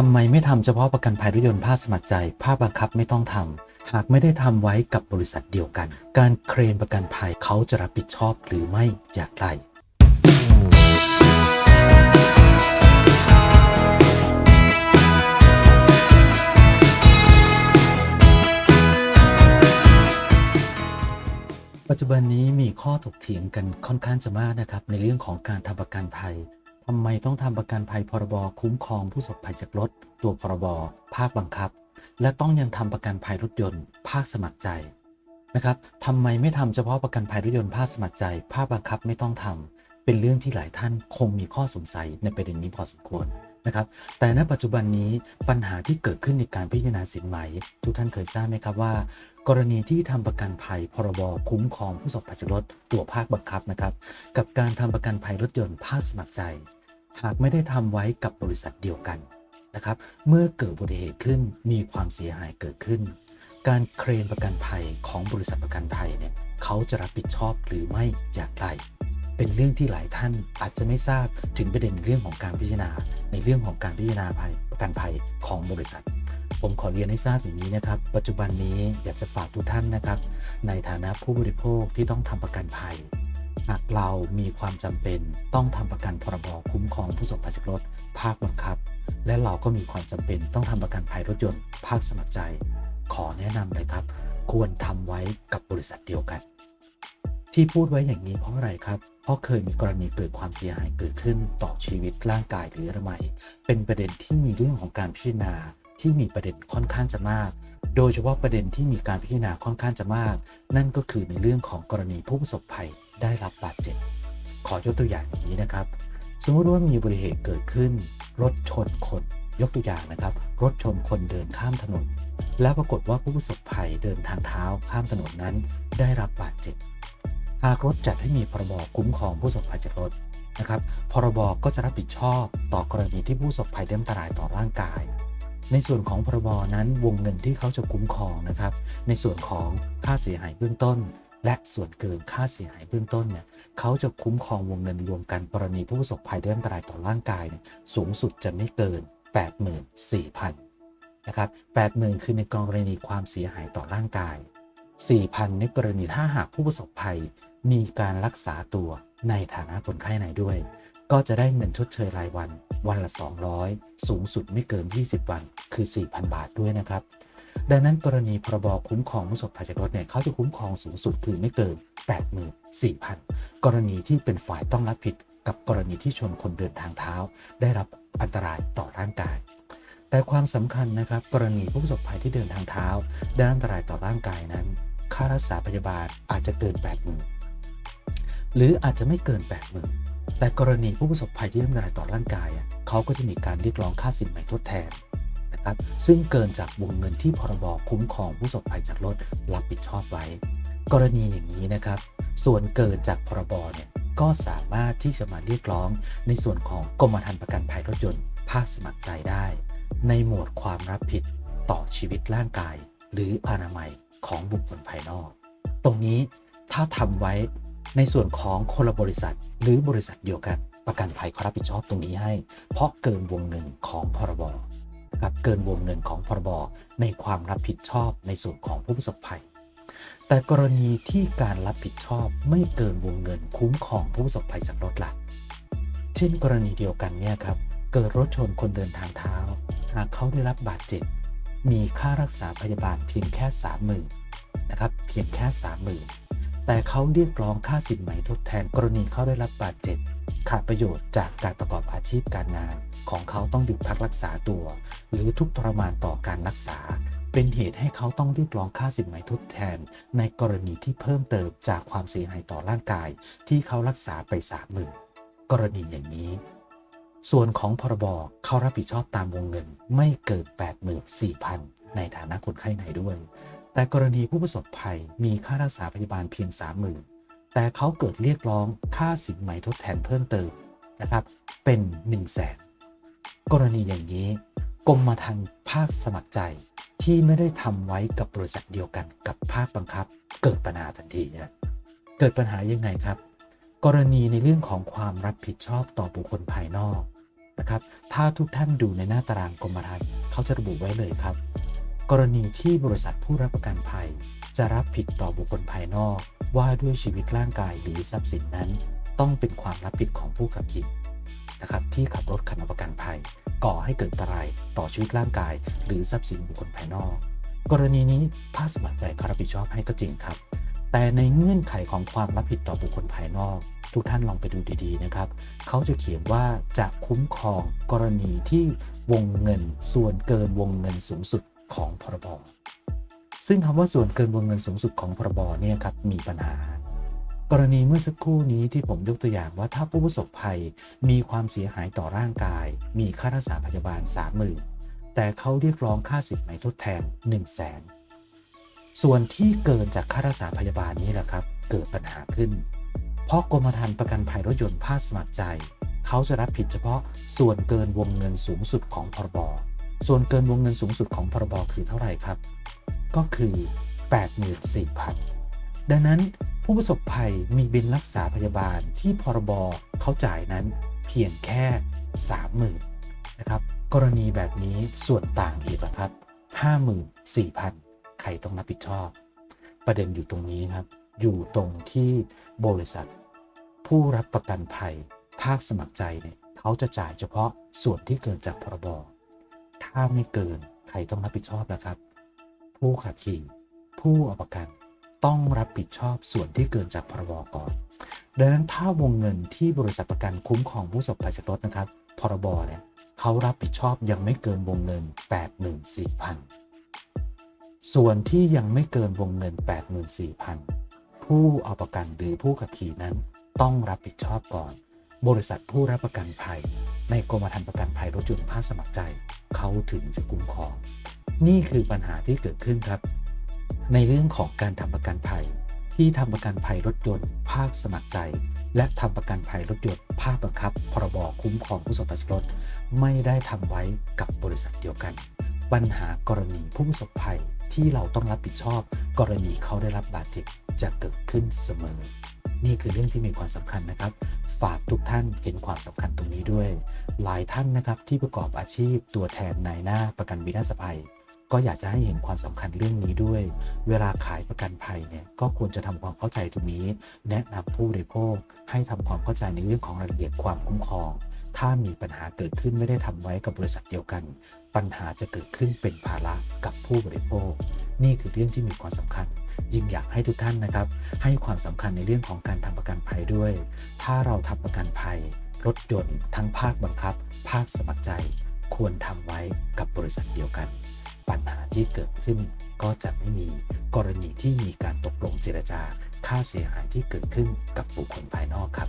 ทำไมไม่ทำเฉพาะประกันภัยรถยนต์ภาคสมัครใจ ภาคบังคับไม่ต้องทำ หากไม่ได้ทำไว้กับบริษัทเดียวกัน การเคลมประกันภัยเขาจะรับผิดชอบหรือไม่อย่างไรปัจจุบันนี้มีข้อถกเถียงกันค่อนข้างจะมากนะครับในเรื่องของการทำประกันภัย ทำไมต้องทำประกันภัยพรบคุ้มครองผู้ประสบภัยจากรถ ตัวพรบภาคบังคับ และต้องยังทำประกันภัยรถยนต์ ภาคสมัครใจนะครับทำไมไม่ทำเฉพาะประกันภัยรถยนต์ภาคสมัครใจ ภาคบังคับไม่ต้องทำเป็นเรื่องที่หลายท่านคงมีข้อสงสัยในประเด็นนี้พอสมควร นะครับ แต่ณปัจจุบันนี้ปัญหาที่เกิดขึ้นในการพิจารณาสินไหม ทุกท่านเคยทราบไหมครับว่า กรณีที่ทำประกันภัยพรบคุ้มครองผู้ประสบภัยจากรถตัวภาคบังคับนะครับ กับการทำประกันภัยรถยนต์ภาคสมัครใจ หากไม่ได้ทำไว้กับบริษัทเดียวกันนะครับ เมื่อเกิดอุบัติเหตุขึ้นมีความเสียหายเกิดขึ้น การเคลมประกันภัยของบริษัทประกันภัยเนี่ยเขาจะรับผิดชอบหรือไม่อย่างไร เป็นเรื่องที่หลายท่านอาจจะไม่ทราบถึงประเด็นเรื่องของการพิจารณา ในเรื่องของการพิจารณาภัยประกันภัยของบริษัท ผมขอเรียนให้ทราบอย่างนี้นะครับ ปัจจุบันนี้อยากจะฝากทุกท่านนะครับ ในฐานะผู้บริโภคที่ต้องทำประกันภัยหากเรามีความจำเป็นต้องทำประกันพรบคุ้มครองผู้ประสบภัยจากรถภาคบังคับ และเราก็มีความจำเป็นต้องทำประกันภัยรถยนต์ภาคสมัครใจ ขอแนะนำเลยครับ ควรทำไว้กับบริษัทเดียวกัน ที่พูดไว้อย่างนี้เพราะอะไรครับ เพราะเคยมีกรณีเกิดความเสียหายเกิดขึ้นต่อชีวิตร่างกายหรือไม่เป็นประเด็นที่มีเรื่องของการพิจารณาที่มีประเด็นค่อนข้างจะมาก โดยเฉพาะประเด็นที่มีการพิจารณาค่อนข้างจะมาก นั่นก็คือในเรื่องของกรณีผู้ประสบภัยได้รับบาดเจ็บ ขอยกตัวอย่างอย่างนี้นะครับ สมมติว่ามีอุบัติเหตุเกิดขึ้น รถชนคน ยกตัวอย่างนะครับ รถชนคนเดินข้ามถนน แล้วปรากฏว่าผู้ประสบภัยเดินทางเท้าข้ามถนนนั้นได้รับบาดเจ็บ หากรถจัดให้มีพรบคุ้มครองผู้ประสบภัยจากรถนะครับ พรบก็จะรับผิดชอบต่อกรณีที่ผู้ประสบภัยได้อันตรายต่อร่างกาย ในส่วนของพรบนั้นวงเงินที่เขาจะคุ้มครองนะครับ ในส่วนของค่าเสียหายเบื้องต้น และส่วนเกินค่าเสียหายเบื้องต้นเนี่ยเขาจะคุ้มครองวงเงินรวมกันกรณีผู้ประสบภัยได้อันตรายต่อร่างกายเนี่ยสูงสุดจะไม่เกิน 84,000นะครับ80,000 คือในกรณีความเสียหายต่อร่างกาย 4,000 ในกรณีถ้าหากผู้ประสบภัย มีการรักษาตัวในฐานะคนไข้ในด้วย ก็จะได้เงินชดเชยรายวัน วันละ 200 สูงสุดไม่เกิน 20 วัน คือ 4,000 บาทด้วยนะครับ ดังนั้นกรณีพรบคุ้มครองผู้ประสบภัยจากรถเนี่ยเขาจะคุ้มครองสูงสุดคือไม่เกิน 84,000 กรณีที่เป็นฝ่ายต้องรับผิดกับกรณีที่ชนคนเดินทางเท้า ได้รับอันตรายต่อร่างกาย แต่ความสำคัญนะครับ กรณีผู้ประสบภัยที่เดินทางเท้า ได้รับอันตรายต่อร่างกายนั้น ค่ารักษาพยาบาลอาจจะเกิน80,000หรืออาจจะไม่เกิน80,000แต่กรณีผู้ประสบภัยที่ได้รับอันตรายต่อร่างกายอะเขาก็จะมีการเรียกร้องค่าสินใหม่ทดแทนนะครับซึ่งเกินจากวงเงินที่พรบคุ้มครองผู้ประสบภัยจากรถรับผิดชอบไว้ กรณีอย่างนี้นะครับ ส่วนเกินจากพรบเนี่ยก็สามารถที่จะมาเรียกร้องในส่วนของกรมธรรม์ประกันภัยรถยนต์ภาคสมัครใจได้ ในหมวดความรับผิดต่อชีวิตร่างกาย หรืออนามัยของบุคคลภายนอก ตรงนี้ถ้าทำไว้ในส่วนของคนละบริษัท หรือบริษัทเดียวกันประกันภัยเขารับผิดชอบตรงนี้ให้ เพราะเกินวงเงินของพรบครับเกินวงเงินของพรบในความรับผิดชอบในส่วนของผู้ประสบภัย แต่กรณีที่การรับผิดชอบไม่เกินวงเงินคุ้มครองผู้ประสบภัยจากรถล่ะเช่น กรณีเดียวกันเนี่ยครับเกิดรถชนคนเดินทางเท้า หากเขาได้รับบาดเจ็บ มีค่ารักษาพยาบาลเพียงแค่30,000นะครับเพียงแค่30,000แต่เขาเรียกร้องค่าสินไหมทดแทนกรณีเขาได้รับบาดเจ็บ ขาดประโยชน์จากการประกอบอาชีพการงาน ของเขาต้องหยุดพักรักษาตัว หรือทุกข์ทรมานต่อการรักษา เป็นเหตุให้เขาต้องเรียกร้องค่าสินไหมทดแทน ในกรณีที่เพิ่มเติมจากความเสียหายต่อร่างกาย ที่เขารักษาไป30,000กรณีอย่างนี้ ส่วนของพรบเขารับผิดชอบตามวงเงินไม่เกิน 84,000 ในฐานะคนไข้ในด้วย แต่กรณีผู้ประสบภัยมีค่ารักษาพยาบาลเพียง 30,000 แต่เขาเกิดเรียกร้องค่าสินไหมทดแทนเพิ่มเติมนะครับ เป็น 1 0 0 0 0แสนกรณีอย่างนี้กรมธรรม์ภาคสมัครใจที่ไม่ได้ทำไว้กับบริษัทเดียวกันกับภาคบังคับ เกิดปัญหาทันทีนะเกิดปัญหายังไงครับ กรณีในเรื่องของความรับผิดชอบต่อบุคคลภายนอก นะครับ ถ้าทุกท่านดูในหน้าตารางกรมธรรม์เขาจะระบุไว้เลยครับ กรณีที่บริษัทผู้รับประกันภัย จะรับผิดต่อบุคคลภายนอก ว่าด้วยชีวิตร่างกายหรือทรัพย์สินนั้น ต้องเป็นความรับผิดของผู้ขับขี่นะครับที่ขับรถคันประกันภัย ก่อให้เกิดอันตรายต่อชีวิตร่างกาย หรือทรัพย์สินบุคคลภายนอก กรณีนี้ภาคสมัครใจเขารับผิดชอบให้ก็จริงครับ แต่ในเงื่อนไขของความรับผิดต่อบุคคลภายนอก ทุกท่านลองไปดูดีๆนะครับเขาจะเขียนว่าจะคุ้มครองกรณีที่วงเงินส่วนเกินวงเงินสูงสุดของพรบซึ่งคำว่าส่วนเกินวงเงินสูงสุดของพรบเนี่ยครับมีปัญหา กรณีเมื่อสักครู่นี้ที่ผมยกตัวอย่างว่าถ้าผู้ประสบภัยมีความเสียหายต่อร่างกาย มีค่ารักษาพยาบาล 30,000 แต่เขาเรียกร้องค่าสิทธิ์ใหม่ทดแทน 1 0 0 0 0แสนส่วนที่เกินจากค่ารักษาพยาบาลนี้แหละครับ เกิดปัญหาขึ้น เพราะกรมธรรม์ประกันภัยรถยนต์ภาคสมัครใจ เขาจะรับผิดเฉพาะส่วนเกินวงเงินสูงสุดของพรบ ส่วนเกินวงเงินสูงสุดของพรบคือเท่าไหร่ครับ ก็คือ 84,000 ดังนั้นผู้ประสบภัยมีบินรักษาพยาบาลที่พรบเขาจ่ายนั้นเพียงแค่ 30,000นะครับ กรณีแบบนี้ส่วนต่างอีกละครับ 54,000 ใครต้องรับผิดชอบ ประเด็นอยู่ตรงนี้ครับ อยู่ตรงที่บริษัท ผู้รับประกันภัยภาคสมัครใจเนี่ยเขาจะจ่ายเฉพาะส่วนที่เกินจากพรบ ถ้าไม่เกินใครต้องรับผิดชอบนะครับ ผู้ขับขี่ผู้เอาประกันต้องรับผิดชอบส่วนที่เกินจากพรบก่อน ดังนั้นถ้าวงเงินที่บริษัทประกันคุ้มครองผู้ประสบภัยจากรถนะครับ พรบเนี่ยเขารับผิดชอบยังไม่เกินวงเงิน 84,000 ส่วนที่ยังไม่เกินวงเงิน 84,000 ผู้เอาประกันหรือผู้ขับขี่นั้นต้องรับผิดชอบก่อน บริษัทผู้รับประกันภัย ในกรมธรรม์ประกันภัยรถยนต์ภาคสมัครใจ เขาถึงจะคุ้มครอง นี่คือปัญหาที่เกิดขึ้นครับ ในเรื่องของการทำประกันภัย ที่ทำประกันภัยรถยนต์ภาคสมัครใจ และทำประกันภัยรถยนต์ภาคบังคับ พรบคุ้มครองผู้ประสบภัยรถไม่ได้ทำไว้กับบริษัทเดียวกัน ปัญหากรณีผู้ประสบภัย ที่เราต้องรับผิดชอบ กรณีเขาได้รับบาดเจ็บจะเกิดขึ้นเสมอ นี่คือเรื่องที่มีความสำคัญนะครับ ฝากทุกท่านเห็นความสำคัญตรงนี้ด้วย หลายท่านนะครับที่ประกอบอาชีพตัวแทนนายหน้าประกันวินาศภัยก็อยากจะให้เห็นความสำคัญเรื่องนี้ด้วย เวลาขายประกันภัยเนี่ยก็ควรจะทำความเข้าใจตรงนี้ แนะนำผู้บริโภคให้ทำความเข้าใจในเรื่องของรายละเอียดความคุ้มครอง ถ้ามีปัญหาเกิดขึ้นไม่ได้ทำไว้กับบริษัทเดียวกัน ปัญหาจะเกิดขึ้นเป็นภาระกับผู้บริโภค นี่คือเรื่องที่มีความสำคัญ ยิ่งอยากให้ทุกท่านนะครับ ให้ความสำคัญในเรื่องของการทำประกันภัยด้วย ถ้าเราทำประกันภัย รถยนต์ทั้งภาคบังคับ ภาคสมัครใจ ควรทำไว้กับบริษัทเดียวกัน ปัญหาที่เกิดขึ้นก็จะไม่มี กรณีที่มีการตกลงเจรจา ค่าเสียหายที่เกิดขึ้นกับบุคคลภายนอกครับ